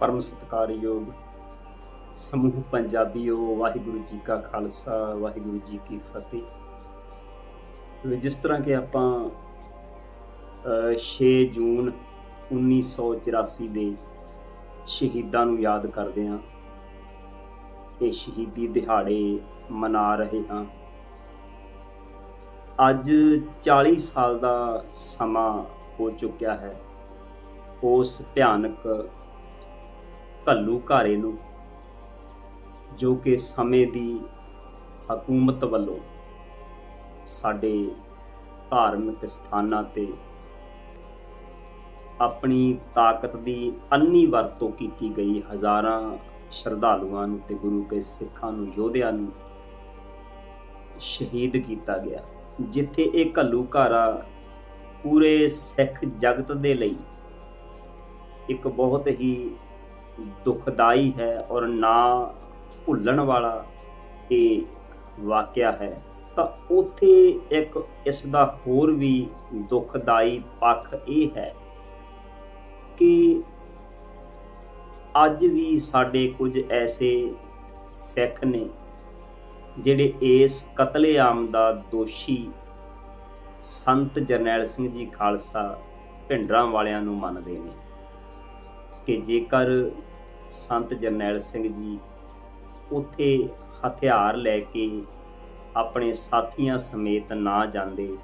ਪਰਮ ਸਤਿਕਾਰਯੋਗ ਸਮੂਹ ਪੰਜਾਬੀਓ ਵਾਹਿਗੁਰੂ ਜੀ ਕਾ ਖਾਲਸਾ ਵਾਹਿਗੁਰੂ ਜੀ ਕੀ ਫਤਿਹ। ਜਿਸ ਤਰ੍ਹਾਂ ਕਿ ਆਪਾਂ ਅ, 6 ਜੂਨ 1984 ਦੇ ਸ਼ਹੀਦਾਂ ਨੂੰ ਯਾਦ ਕਰਦੇ ਹਾਂ। ਇਹ ਸ਼ਹੀਦੀ ਦਿਹਾੜੇ ਮਨਾ ਰਹੇ ਹਾਂ। ਅੱਜ 40 ਸਾਲ ਦਾ ਸਮਾਂ ਹੋ ਚੁੱਕਿਆ ਹੈ। ਉਸ ਭਿਆਨਕ ਘੱਲੂ ਘਾਰੇ ਨੂੰ, ਜੋ ਕਿ ਸਮੇਂ ਦੀ ਹਕੂਮਤ ਵੱਲੋਂ ਸਾਡੇ ਧਾਰਮਿਕ ਸਥਾਨਾਂ ਤੇ ਆਪਣੀ ਤਾਕਤ ਦੀ ਅੰਨੀ ਵਰਤੋਂ ਕੀਤੀ ਗਈ। ਹਜ਼ਾਰਾਂ ਸ਼ਰਧਾਲੂਆਂ ਨੂੰ ਤੇ ਗੁਰੂ ਕੇ ਸਿੱਖਾਂ ਨੂੰ, ਯੋਧਿਆਂ ਨੂੰ ਸ਼ਹੀਦ ਕੀਤਾ ਗਿਆ। ਜਿੱਥੇ ਇਹ ਘੱਲੂ ਘਾਰਾ ਪੂਰੇ ਸਿੱਖ ਜਗਤ ਦੇ ਲਈ ਇੱਕ ਬਹੁਤ ਹੀ ਦੁਖਦਾਈ ਹੈ ਔਰ ਨਾ ਭੁੱਲਣ ਵਾਲਾ ਇਹ ਵਾਕਿਆ ਹੈ। ਤਾਂ ਉੱਥੇ ਇੱਕ ਇਸ ਦਾ ਹੋਰ ਵੀ ਦੁਖਦਾਈ ਪੱਖ ਇਹ ਹੈ ਕਿ ਅੱਜ ਵੀ ਸਾਡੇ ਕੁਝ ਐਸੇ ਸਿੱਖ ਨੇ ਜਿਹੜੇ ਇਸ ਕਤਲੇਆਮ ਦਾ ਦੋਸ਼ੀ ਸੰਤ ਜਰਨੈਲ ਸਿੰਘ ਜੀ ਖਾਲਸਾ, ਭਿੰਡਰਾਂ ਵਾਲਿਆਂ ਨੂੰ ਮੰਨਦੇ ਨੇ ਕਿ ਜੇਕਰ ਸੰਤ ਜਰਨੈਲ ਸਿੰਘ ਜੀ ਉੱਥੇ ਹਥਿਆਰ ਲੈ ਕੇ ਆਪਣੇ ਸਾਥੀਆਂ ਸਮੇਤ ਨਾ ਜਾਂਦੇ,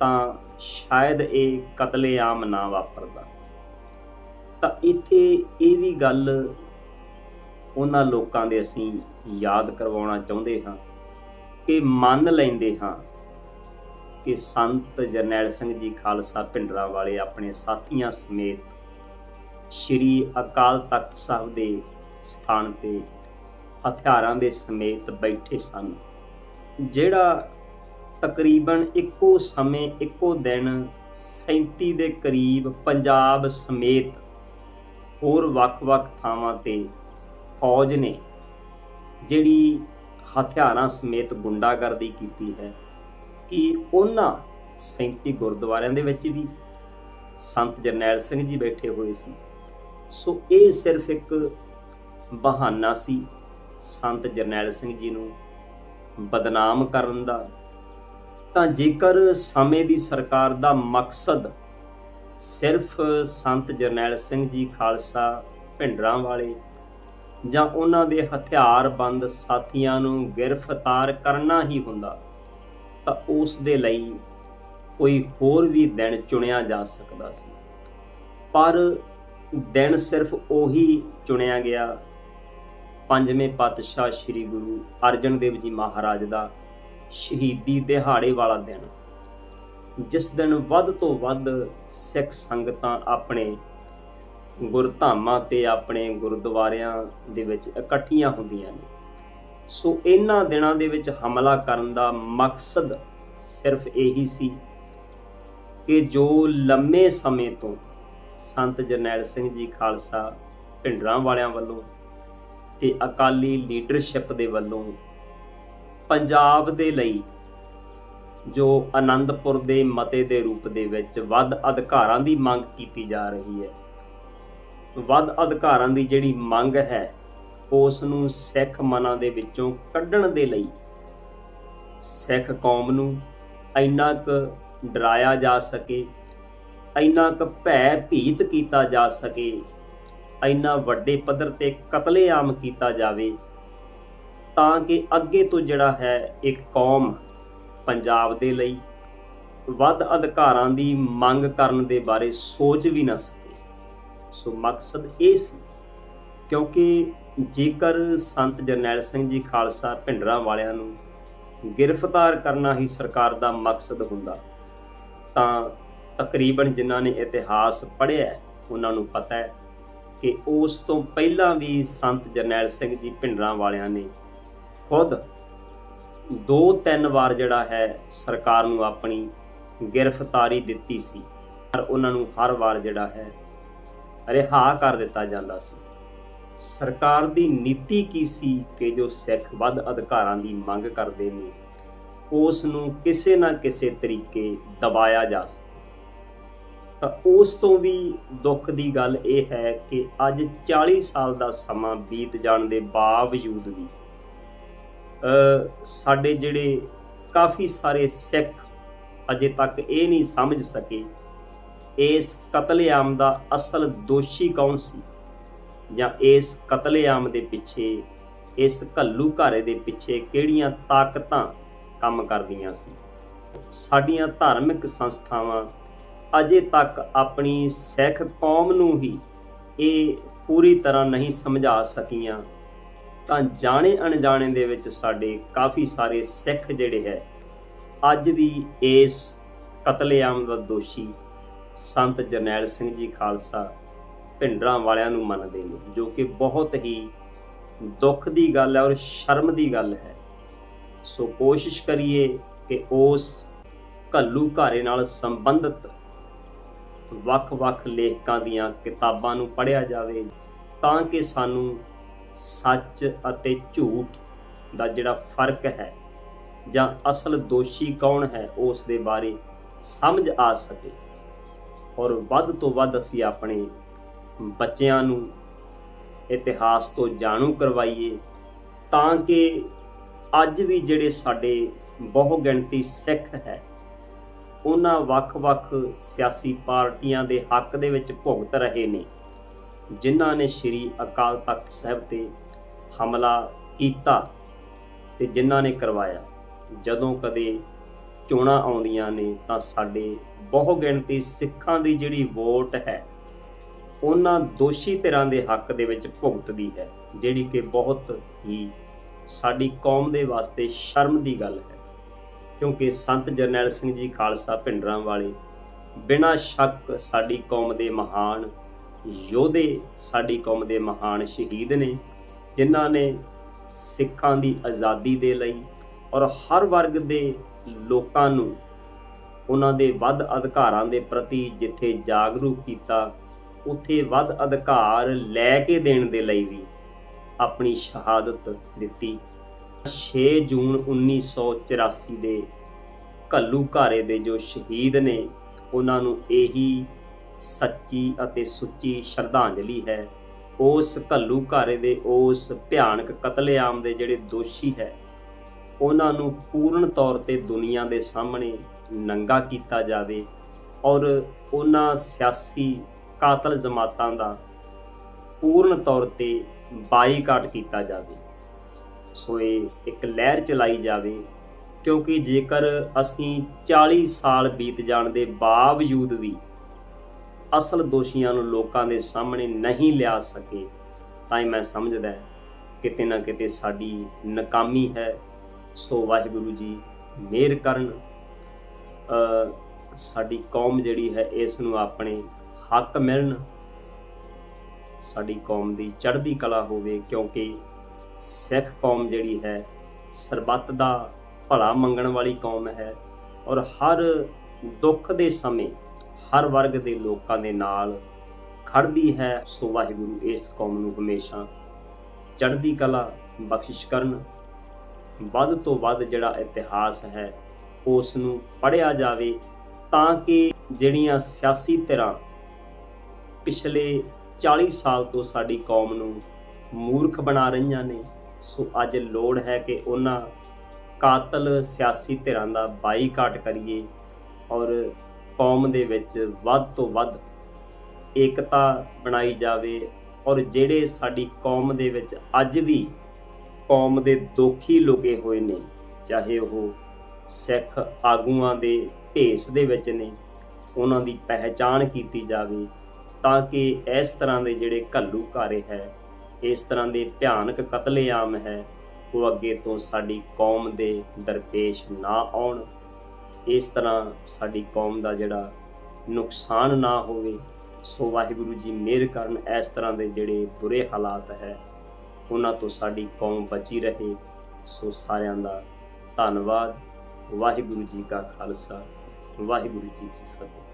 ਤਾਂ ਸ਼ਾਇਦ ਇਹ ਕਤਲੇਆਮ ਨਾ ਵਾਪਰਦਾ। ਤਾਂ ਇੱਥੇ ਇਹ ਵੀ ਗੱਲ ਉਹਨਾਂ ਲੋਕਾਂ ਦੇ ਅਸੀਂ ਯਾਦ ਕਰਵਾਉਣਾ ਚਾਹੁੰਦੇ ਹਾਂ ਕਿ ਮੰਨ ਲੈਂਦੇ ਹਾਂ ਕਿ ਸੰਤ ਜਰਨੈਲ ਸਿੰਘ ਜੀ ਖਾਲਸਾ ਭਿੰਡਰਾਂ ਵਾਲੇ ਆਪਣੇ ਸਾਥੀਆਂ ਸਮੇਤ ਸ਼੍ਰੀ ਅਕਾਲ ਤਖਤ ਸਾਹਿਬ ਦੇ ਸਥਾਨ ਤੇ ਹਥਿਆਰਾਂ ਦੇ ਸਮੇਤ ਬੈਠੇ ਸਨ, ਜਿਹੜਾ ਤਕਰੀਬਨ ਇੱਕੋ ਸਮੇਂ, ਇੱਕੋ ਦਿਨ 37 ਦੇ ਕਰੀਬ ਪੰਜਾਬ ਸਮੇਤ ਹੋਰ ਵੱਖ-ਵੱਖ ਥਾਵਾਂ ਤੇ ਫੌਜ ਨੇ ਜਿਹੜੀ ਹਥਿਆਰਾਂ ਸਮੇਤ ਗੁੰਡਾਗਰਦੀ ਕੀਤੀ ਹੈ, ਕਿ ਉਹਨਾਂ 37 ਗੁਰਦੁਆਰਿਆਂ ਦੇ ਵਿੱਚ ਵੀ ਸੰਤ ਜਰਨੈਲ ਸਿੰਘ ਜੀ ਬੈਠੇ ਹੋਏ ਸੀ। ਸੋ ਇਹ ਸਿਰਫ ਇੱਕ ਬਹਾਨਾ ਸੀ। ਸੰਤ ਜਰਨੈਲ ਸਿੰਘ ਜੀ ਨੂੰ ਬਦਨਾਮ ਕਰਨ ਦਾ। ਤਾਂ ਜੇਕਰ ਸਮੇਂ ਦੀ ਸਰਕਾਰ ਦਾ ਮਕਸਦ ਸਿਰਫ ਸੰਤ ਜਰਨੈਲ ਸਿੰਘ ਜੀ ਖਾਲਸਾ ਭਿੰਡਰਾਂ ਵਾਲੇ ਜਾਂ ਉਹਨਾਂ ਦੇ ਹਥਿਆਰਬੰਦ ਸਾਥੀਆਂ ਨੂੰ ਗ੍ਰਿਫਤਾਰ ਕਰਨਾ ਹੀ ਹੁੰਦਾ, ਤਾਂ ਉਸ ਦੇ ਲਈ ਕੋਈ ਹੋਰ ਵੀ ਦਿਨ ਚੁਣਿਆ ਜਾ ਸਕਦਾ ਸੀ। ਪਰ ਦਿਨ ਸਿਰਫ ਉਹੀ ਚੁਣਿਆ ਗਿਆ। ਪੰਜਵੇਂ ਪਾਤਸ਼ਾਹ ਸ੍ਰੀ ਗੁਰੂ ਅਰਜਨ ਦੇਵ ਜੀ ਮਹਾਰਾਜ ਦਾ ਸ਼ਹੀਦੀ ਦਿਹਾੜੇ ਵਾਲਾ ਦਿਨ। ਜਿਸ ਦਿਨ ਵੱਧ ਤੋਂ ਵੱਧ ਸਿੱਖ ਸੰਗਤਾਂ ਆਪਣੇ ਗੁਰਧਾਮਾਂ ਤੇ ਆਪਣੇ ਗੁਰਦੁਆਰਿਆਂ ਦੇ ਵਿੱਚ ਇਕੱਠੀਆਂ ਹੁੰਦੀਆਂ ਨੇ। ਸੋ ਇਹਨਾਂ ਦਿਨਾਂ ਦੇ ਵਿੱਚ ਹਮਲਾ ਕਰਨ ਦਾ ਮਕਸਦ ਸਿਰਫ ਇਹੀ ਸੀ ਕਿ ਜੋ ਲੰਮੇ ਸਮੇਂ ਤੋਂ ਸੰਤ ਜਰਨੈਲ ਸਿੰਘ ਜੀ ਖਾਲਸਾ ਭਿੰਡਰਾਂ ਵਾਲਿਆਂ ਵੱਲੋਂ ਤੇ ਅਕਾਲੀ ਲੀਡਰਸ਼ਿਪ ਦੇ ਵੱਲੋਂ ਪੰਜਾਬ ਦੇ ਲਈ ਜੋ ਆਨੰਦਪੁਰ ਦੇ ਮਤੇ ਦੇ ਰੂਪ ਦੇ ਵਿੱਚ ਵੱਧ ਅਧਿਕਾਰਾਂ ਦੀ ਮੰਗ ਕੀਤੀ ਜਾ ਰਹੀ ਹੈ, ਵੱਧ ਅਧਿਕਾਰਾਂ ਦੀ ਜਿਹੜੀ ਮੰਗ ਹੈ ਉਸ ਨੂੰ ਸਿੱਖ ਮਨਾਂ ਦੇ ਵਿੱਚੋਂ ਕੱਢਣ ਦੇ ਲਈ ਸਿੱਖ ਕੌਮ ਨੂੰ ਇੰਨਾ ਕੁ ਡਰਾਇਆ ਜਾ ਸਕੇ ਇੰਨਾ ਕੁ ਭੈ ਭੀਤ ਕੀਤਾ ਜਾ ਸਕੇ, ਇੰਨਾ ਵੱਡੇ ਪੱਧਰ ਤੇ ਕਤਲੇਆਮ ਕੀਤਾ ਜਾਵੇ, ਤਾਂ ਕਿ ਅੱਗੇ ਤੋਂ ਜਿਹੜਾ ਹੈ ਇੱਕ ਕੌਮ ਪੰਜਾਬ ਦੇ ਲਈ ਵੱਧ ਅਧਿਕਾਰਾਂ ਦੀ ਮੰਗ ਕਰਨ ਦੇ ਬਾਰੇ ਸੋਚ ਵੀ ਨਾ ਸਕੇ। ਸੋ ਮਕਸਦ ਇਹ ਸੀ, ਕਿਉਂਕਿ ਜੇਕਰ ਸੰਤ ਜਰਨੈਲ ਸਿੰਘ ਜੀ ਖਾਲਸਾ ਭਿੰਡਰਾਂ ਵਾਲਿਆਂ ਨੂੰ ਗ੍ਰਿਫਤਾਰ ਕਰਨਾ ਹੀ ਸਰਕਾਰ ਦਾ ਮਕਸਦ ਹੁੰਦਾ, ਤਾਂ ਤਕਰੀਬਨ ਜਿਨ੍ਹਾਂ ਨੇ ਇਤਿਹਾਸ ਪੜ੍ਹਿਆ ਉਹਨਾਂ ਨੂੰ ਪਤਾ ਹੈ ਕਿ ਉਸ ਤੋਂ ਪਹਿਲਾਂ ਵੀ ਸੰਤ ਜਰਨੈਲ ਸਿੰਘ ਜੀ ਭਿੰਡਰਾਂ ਵਾਲਿਆਂ ਨੇ ਖੁਦ ਦੋ ਤਿੰਨ ਵਾਰ ਜਿਹੜਾ ਹੈ ਸਰਕਾਰ ਨੂੰ ਆਪਣੀ ਗ੍ਰਿਫਤਾਰੀ ਦਿੱਤੀ ਸੀ, ਪਰ ਉਹਨਾਂ ਨੂੰ ਹਰ ਵਾਰ ਜਿਹੜਾ ਹੈ ਰਿਹਾ ਕਰ ਦਿੱਤਾ ਜਾਂਦਾ ਸੀ। ਸਰਕਾਰ ਦੀ ਨੀਤੀ ਕੀ ਸੀ ਕਿ ਜੋ ਸਿੱਖ ਵੱਧ ਅਧਿਕਾਰਾਂ ਦੀ ਮੰਗ ਕਰਦੇ ਨੇ, ਉਸ ਨੂੰ ਕਿਸੇ ਨਾ ਕਿਸੇ ਤਰੀਕੇ ਦਬਾਇਆ ਜਾ ਸਕੇ। ਤਾਂ ਉਸ ਤੋਂ ਵੀ ਦੁੱਖ ਦੀ ਗੱਲ ਇਹ ਹੈ ਕਿ ਅੱਜ 40 ਸਾਲ ਦਾ ਸਮਾਂ ਬੀਤ ਜਾਣ ਦੇ ਬਾਵਜੂਦ ਵੀ ਸਾਡੇ ਜਿਹੜੇ ਕਾਫੀ ਸਾਰੇ ਸਿੱਖ ਅਜੇ ਤੱਕ ਇਹ ਨਹੀਂ ਸਮਝ ਸਕੇ ਇਸ ਕਤਲੇਆਮ ਦਾ ਅਸਲ ਦੋਸ਼ੀ ਕੌਣ ਸੀ ਜਾਂ ਇਸ ਕਤਲੇਆਮ ਦੇ ਪਿੱਛੇ, ਇਸ ਘੱਲੂ ਘਾਰੇ ਦੇ ਪਿੱਛੇ ਕਿਹੜੀਆਂ ਤਾਕਤਾਂ ਕੰਮ ਕਰਦੀਆਂ ਸੀ? ਸਾਡੀਆਂ ਧਾਰਮਿਕ ਸੰਸਥਾਵਾਂ ਅਜੇ ਤੱਕ ਆਪਣੀ ਸਿੱਖ ਕੌਮ ਨੂੰ ਹੀ ਇਹ ਪੂਰੀ ਤਰ੍ਹਾਂ ਨਹੀਂ ਸਮਝਾ ਸਕੀਆਂ। ਤਾਂ ਜਾਣੇ ਅਣਜਾਣੇ ਦੇ ਵਿੱਚ ਸਾਡੇ ਕਾਫੀ ਸਾਰੇ ਸਿੱਖ ਜਿਹੜੇ ਹੈ, ਅੱਜ ਵੀ ਇਸ ਕਤਲੇਆਮ ਦਾ ਦੋਸ਼ੀ ਸੰਤ ਜਰਨੈਲ ਸਿੰਘ ਜੀ ਖਾਲਸਾ ਭਿੰਡਰਾਂ ਵਾਲਿਆਂ ਨੂੰ ਮੰਨਦੇ ਨੇ, ਜੋ ਕਿ ਬਹੁਤ ਹੀ ਦੁੱਖ ਦੀ ਗੱਲ ਹੈ ਔਰ ਸ਼ਰਮ ਦੀ ਗੱਲ ਹੈ। ਸੋ ਕੋਸ਼ਿਸ਼ ਕਰੀਏ ਕਿ ਉਸ ਘੱਲੂ ਘਾਰੇ ਨਾਲ ਸੰਬੰਧਿਤ ਵੱਖ-ਵੱਖ ਲੇਖਕਾਂ ਦੀਆਂ ਕਿਤਾਬਾਂ ਨੂੰ ਪੜ੍ਹਿਆ ਜਾਵੇ, ਤਾਂ ਕਿ ਸਾਨੂੰ ਸੱਚ ਅਤੇ ਝੂਠ ਦਾ ਜਿਹੜਾ ਫ਼ਰਕ ਹੈ ਜਾਂ ਅਸਲ ਦੋਸ਼ੀ ਕੌਣ ਹੈ, ਉਸ ਦੇ ਬਾਰੇ ਸਮਝ ਆ ਸਕੇ। ਔਰ ਵੱਧ ਤੋਂ ਵੱਧ ਅਸੀਂ ਆਪਣੇ ਬੱਚਿਆਂ ਨੂੰ ਇਤਿਹਾਸ ਤੋਂ ਜਾਣੂ ਕਰਵਾਈਏ, ਤਾਂ ਕਿ ਅੱਜ ਵੀ ਜਿਹੜੇ ਸਾਡੇ ਬਹੁਗਿਣਤੀ ਸਿੱਖ ਹੈ ਉਹਨਾਂ ਵੱਖ-ਵੱਖ ਸਿਆਸੀ ਪਾਰਟੀਆਂ ਦੇ ਹੱਕ ਦੇ ਵਿੱਚ ਭੁਗਤ ਰਹੇ ਨੇ, ਜਿਨ੍ਹਾਂ ਨੇ ਸ੍ਰੀ ਅਕਾਲ ਤਖਤ ਸਾਹਿਬ ਤੇ ਹਮਲਾ ਕੀਤਾ ਤੇ ਜਿਨ੍ਹਾਂ ਨੇ ਕਰਵਾਇਆ। ਜਦੋਂ ਕਦੇ ਚੋਣਾਂ ਆਉਂਦੀਆਂ ਨੇ ਤਾਂ ਸਾਡੇ ਬਹੁ ਗਿਣਤੀ ਸਿੱਖਾਂ ਦੀ ਜਿਹੜੀ ਵੋਟ ਹੈ, ਉਹਨਾਂ ਦੋਸ਼ੀ ਧਿਰਾਂ ਦੇ ਹੱਕ ਦੇ ਵਿੱਚ ਭੁਗਤਦੀ ਹੈ, ਜਿਹੜੀ ਕਿ ਬਹੁਤ ਹੀ ਸਾਡੀ ਕੌਮ ਦੇ ਵਾਸਤੇ ਸ਼ਰਮ ਦੀ ਗੱਲ ਹੈ। ਕਿਉਂਕਿ ਸੰਤ ਜਰਨੈਲ ਸਿੰਘ ਜੀ ਖਾਲਸਾ ਭਿੰਡਰਾਂ ਵਾਲੇ, ਬਿਨਾਂ ਸ਼ੱਕ ਸਾਡੀ ਕੌਮ ਦੇ ਮਹਾਨ ਯੋਧੇ, ਸਾਡੀ ਕੌਮ ਦੇ ਮਹਾਨ ਸ਼ਹੀਦ ਨੇ, ਜਿਨ੍ਹਾਂ ਨੇ ਸਿੱਖਾਂ ਦੀ ਆਜ਼ਾਦੀ ਦੇ ਲਈ ਔਰ ਹਰ ਵਰਗ ਦੇ ਲੋਕਾਂ ਨੂੰ ਉਹਨਾਂ ਦੇ ਵੱਧ ਅਧਿਕਾਰਾਂ ਦੇ ਪ੍ਰਤੀ ਜਿੱਥੇ ਜਾਗਰੂਕ ਕੀਤਾ, ਉੱਥੇ ਵੱਧ ਅਧਿਕਾਰ ਲੈ ਕੇ ਦੇਣ ਦੇ ਲਈ ਵੀ ਆਪਣੀ ਸ਼ਹਾਦਤ ਦਿੱਤੀ। 6 ਜੂਨ 1984 ਦੇ ਘੱਲੂ ਘਾਰੇ ਦੇ ਜੋ ਸ਼ਹੀਦ ਨੇ, ਉਹਨਾਂ ਨੂੰ ਇਹੀ ਸੱਚੀ ਅਤੇ ਸੁੱਚੀ ਸ਼ਰਧਾਂਜਲੀ ਹੈ। ਉਸ ਘੱਲੂ ਘਾਰੇ ਦੇ ਉਸ ਭਿਆਨਕ ਕਤਲੇਆਮ ਦੇ ਜਿਹੜੇ ਦੋਸ਼ੀ ਹੈ, ਉਹਨਾਂ ਨੂੰ ਪੂਰਨ ਤੌਰ ਤੇ ਦੁਨੀਆ ਦੇ ਸਾਹਮਣੇ ਨੰਗਾ ਕੀਤਾ ਜਾਵੇ ਔਰ ਉਹਨਾਂ ਸਿਆਸੀ ਕਾਤਲ ਜਮਾਤਾਂ ਦਾ ਪੂਰਨ ਤੌਰ ਤੇ ਬਾਈਕਾਟ ਕੀਤਾ ਜਾਵੇ। ਸੋਏ ਇੱਕ ਲਹਿਰ ਚਲਾਈ ਜਾਵੇ, ਕਿਉਂਕਿ ਜੇਕਰ ਅਸੀਂ 40 ਸਾਲ ਬੀਤ ਜਾਣ ਦੇ ਬਾਵਜੂਦ ਵੀ ਅਸਲ ਦੋਸ਼ੀਆਂ ਨੂੰ ਲੋਕਾਂ ਦੇ ਸਾਹਮਣੇ ਨਹੀਂ ਲਿਆ ਸਕੇ, ਤਾਂ ਮੈਂ ਸਮਝਦਾ ਕਿਤੇ ਨਾ ਕਿਤੇ ਸਾਡੀ ਨਕਾਮੀ ਹੈ। ਸੋ ਵਾਹਿਗੁਰੂ ਜੀ, ਮਿਹਰ ਕਰਨ। ਸਾਡੀ ਕੌਮ ਜਿਹੜੀ ਹੈ, ਇਸ ਨੂੰ ਆਪਣੇ ਹੱਕ ਮਿਲਣ। ਸਾਡੀ ਕੌਮ ਦੀ ਚੜ੍ਹਦੀ ਕਲਾ ਹੋਵੇ, ਕਿਉਂਕਿ ਸਿੱਖ ਕੌਮ ਜਿਹੜੀ ਹੈ, ਸਰਬੱਤ ਦਾ ਭਲਾ ਮੰਗਣ ਵਾਲੀ ਕੌਮ ਹੈ ਔਰ ਹਰ ਦੁੱਖ ਦੇ ਸਮੇਂ ਹਰ ਵਰਗ ਦੇ ਲੋਕਾਂ ਦੇ ਨਾਲ ਖੜਦੀ ਹੈ ਸੋ ਵਾਹਿਗੁਰੂ ਇਸ ਕੌਮ ਨੂੰ ਹਮੇਸ਼ਾ ਚੜ੍ਹਦੀ ਕਲਾ, ਬਖਸ਼ਿਸ਼ ਕਰਨ। ਵੱਧ ਤੋਂ ਵੱਧ ਜਿਹੜਾ ਇਤਿਹਾਸ ਹੈ, ਉਸ ਨੂੰ ਪੜਿਆ ਜਾਵੇ ਤਾਂ ਕਿ ਜਿਹੜੀਆਂ ਸਿਆਸੀ ਧਿਰਾਂ ਪਿਛਲੇ 40 ਸਾਲ ਤੋਂ ਸਾਡੀ ਕੌਮ ਨੂੰ ਮੂਰਖ ਬਣਾ ਰਹੀਆਂ ਨੇ, ਸੋ ਅੱਜ ਲੋੜ ਹੈ ਕਿ ਉਹਨਾਂ ਕਾਤਲ ਸਿਆਸੀ ਧਿਰਾਂ ਦਾ ਬਾਈਕਾਟ ਕਰੀਏ ਔਰ ਕੌਮ ਦੇ ਵਿੱਚ ਵੱਧ ਤੋਂ ਵੱਧ ਏਕਤਾ ਬਣਾਈ ਜਾਵੇ ਔਰ ਜਿਹੜੇ ਸਾਡੀ ਕੌਮ ਦੇ ਵਿੱਚ ਅੱਜ ਵੀ ਕੌਮ ਦੇ ਦੋਖੀ ਲੁਕੇ ਹੋਏ ਨੇ, ਚਾਹੇ ਉਹ ਸਿੱਖ ਆਗੂਆਂ ਦੇ ਭੇਸ ਦੇ ਵਿੱਚ ਨੇ, ਉਹਨਾਂ ਦੀ ਪਹਿਚਾਣ ਕੀਤੀ ਜਾਵੇ ਤਾਂ ਕਿ ਇਸ ਤਰ੍ਹਾਂ ਦੇ ਜਿਹੜੇ ਘੱਲੂ ਘਾਰੇ ਹੈ ਇਸ ਤਰ੍ਹਾਂ ਦੇ ਭਿਆਨਕ ਕਤਲੇਆਮ ਹੈ, ਉਹ ਅੱਗੇ ਤੋਂ ਸਾਡੀ ਕੌਮ ਦੇ ਦਰਪੇਸ਼ ਨਾ ਆਉਣ। ਇਸ ਤਰ੍ਹਾਂ ਸਾਡੀ ਕੌਮ ਦਾ ਜਿਹੜਾ ਨੁਕਸਾਨ ਨਾ ਹੋਵੇ, ਸੋ ਵਾਹਿਗੁਰੂ ਜੀ ਮਿਹਰ ਕਰਨ ਇਸ ਤਰ੍ਹਾਂ ਦੇ ਜਿਹੜੇ ਬੁਰੇ ਹਾਲਾਤ ਹੈ, ਉਹਨਾਂ ਤੋਂ ਸਾਡੀ ਕੌਮ ਬਚੀ ਰਹੇ। ਸੋ ਸਾਰਿਆਂ ਦਾ ਧੰਨਵਾਦ। ਵਾਹਿਗੁਰੂ ਜੀ ਕਾ ਖਾਲਸਾ, ਵਾਹਿਗੁਰੂ ਜੀ ਕੀ ਫਤਿਹ।